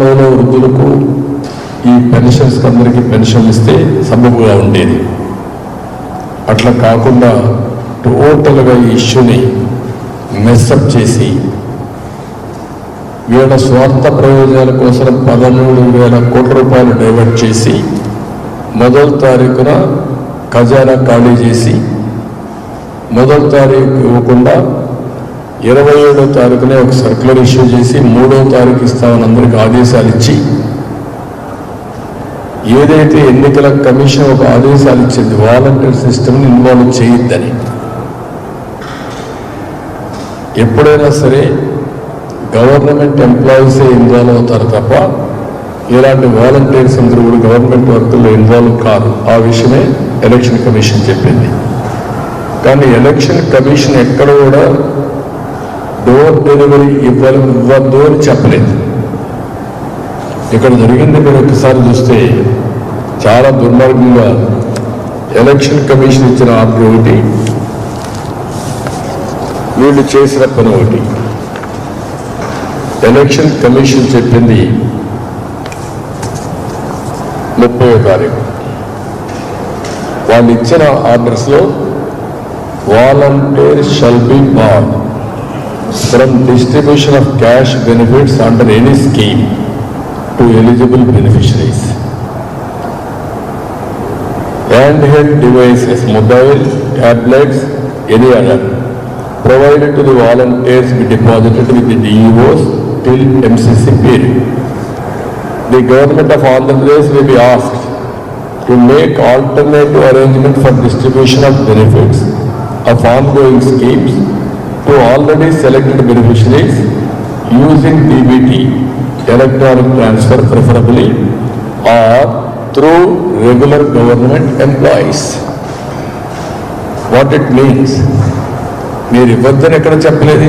సకాలంలో వృద్ధులకు ఈ పెన్షన్స్ అందరికీ పెన్షన్లు ఇస్తే సబబుగా ఉండేది. అట్లా కాకుండా టోటల్గా ఈ ఇష్యూని మెస్అప్ చేసి వీళ్ళ స్వార్థ ప్రయోజనాల కోసం పదమూడు వేల కోట్ల రూపాయలు డైవర్ట్ చేసి మొదటి తారీఖున ఖజానా ఖాళీ చేసి మొదటి తారీఖు ఇవ్వకుండా ఇరవై ఏడో తారీఖునే ఒక సర్క్యులర్ ఇష్యూ చేసి మూడో తారీఖు ఇస్తామని అందరికి ఆదేశాలు ఇచ్చి ఏదైతే ఎన్నికల కమిషన్ ఒక ఆదేశాలు ఇచ్చింది వాలంటీర్ సిస్టమ్ని ఇన్వాల్వ్ చేయొద్దని. ఎప్పుడైనా సరే గవర్నమెంట్ ఎంప్లాయీసే ఇన్వాల్వ్ అవుతారు తప్ప ఇలాంటి వాలంటీర్స్ అందరూ కూడా గవర్నమెంట్ వర్క్లో ఇన్వాల్వ్ కాదు ఆ విషయమే ఎలక్షన్ కమిషన్ చెప్పింది. కానీ ఎలక్షన్ కమిషన్ ఎక్కడ కూడా డోర్ డెలివరీ ఇవ్వాలి ఇవ్వద్దు అని చెప్పలేదు. ఇక్కడ జరిగింది మీరు ఒకసారి చూస్తే చాలా దుర్మార్గంగా ఎలక్షన్ కమిషన్ ఇచ్చిన ఆర్డర్ ఒకటి వీళ్ళు చేసిన పని ఒకటి. ఎలక్షన్ కమిషన్ చెప్పింది ముప్పై తారీఖు. వాళ్ళు ఇచ్చిన ఆర్డర్స్లో volunteer shall be banned from distribution of cash benefits under any scheme to eligible beneficiaries. Handheld devices, mobile, tablets, any other, provided to the volunteers be deposited with the DEOs till MCC period. The government of Andhra Pradesh will be asked to make alternative arrangement for distribution of benefits of ongoing schemes to already selected beneficiaries using DBT electronic transfer preferably or through regular government employees. What it means మీరు ఇవ్వద్దని ఎక్కడ చెప్పలేదు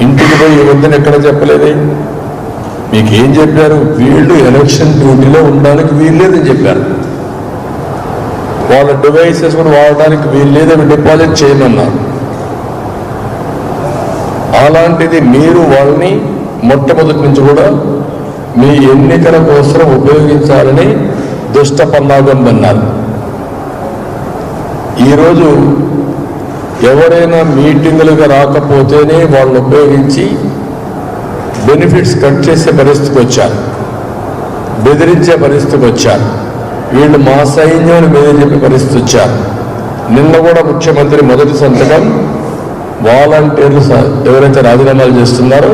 ఇంటికి పోయి ఇవ్వద్దని ఎక్కడ చెప్పలేదు మీకేం చెప్పారు వీళ్ళు ఎలక్షన్ డ్యూటీలో ఉండడానికి వీల్లేదని చెప్పారు వాళ్ళ డివైసెస్ కూడా వాడడానికి వీల్లేదని డిపాజిట్ చేయమన్నారు అలాంటిది మీరు వాళ్ళని మొట్టమొదటి నుంచి కూడా మీ ఎన్నికల కోసం ఉపయోగించాలని దుష్ట పన్నాగం అన్నారు. ఈరోజు ఎవరైనా మీటింగులుగా రాకపోతేనే వాళ్ళని ఉపయోగించి బెనిఫిట్స్ కట్ చేసే పరిస్థితికి వచ్చారు. బెదిరించే పరిస్థితికి వచ్చారు. వీళ్ళు మా సైన్యం మీద చెప్పే పరిస్థితి వచ్చారు. నిన్న కూడా ముఖ్యమంత్రి మొదటి సంతకం వాలంటీర్లు ఎవరైతే రాజీనామాలు చేస్తున్నారో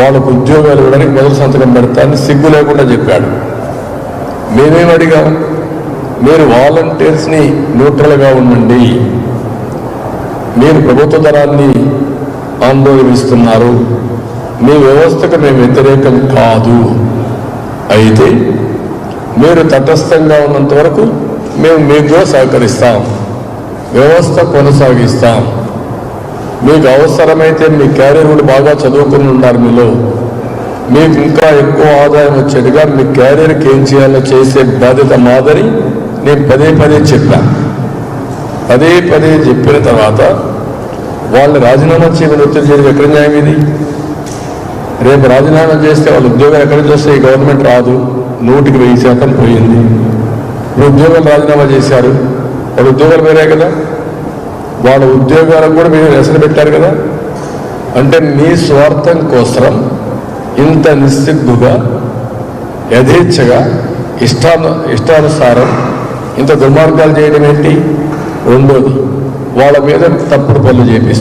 వాళ్ళకు ఉద్యోగాలు ఇవ్వడానికి మొదటి సంతకం పెడతానని సిగ్గు లేకుండా చెప్పాడు. మేమేం అడిగాం? మీరు వాలంటీర్స్ని న్యూట్రల్గా ఉండండి. మీరు ప్రభుత్వ ధరాన్ని ఆందోళనిస్తున్నారు మీ వ్యవస్థకు మేము వ్యతిరేకం కాదు. అయితే మీరు తటస్థంగా ఉన్నంత వరకు మేము మీకు సహకరిస్తాం. వ్యవస్థ కొనసాగిస్తాం. మీకు అవసరమైతే మీ క్యారియర్ కూడా బాగా చదువుకుని ఉన్నారు మీలో. మీకు ఇంకా ఎక్కువ ఆదాయం వచ్చేట్టుగా మీ క్యారియర్కి ఏం చేయాలో చేసే బాధ్యత మాదిరి నేను పదే పదే చెప్పాను పదే పదే చెప్పిన తర్వాత వాళ్ళు రాజీనామా చేయమని ఒత్తిడి చేయడం ఎక్కడ న్యాయం ఇది? రేపు రాజీనామా చేస్తే వాళ్ళ ఉద్యోగాలు ఎక్కడ చూస్తే ఈ గవర్నమెంట్ రాదు. నూటికి వెయ్యి శాతం పోయింది. ఇప్పుడు ఉద్యోగం రాజీనామా చేశారు. వాళ్ళ ఉద్యోగాలు వేరే కదా? వాళ్ళ ఉద్యోగాలకు కూడా మీరు ఎసరు పెట్టారు కదా? అంటే మీ స్వార్థం కోసం ఇంత నిస్సిగ్గుగా యథేచ్ఛగా ఇష్టాను ఇష్టానుసారం ఇంత దుర్మార్గాలు చేయడం ఏంటి? రెండోది వాళ్ళ మీద తప్పుడు పనులు చేపిస్తారు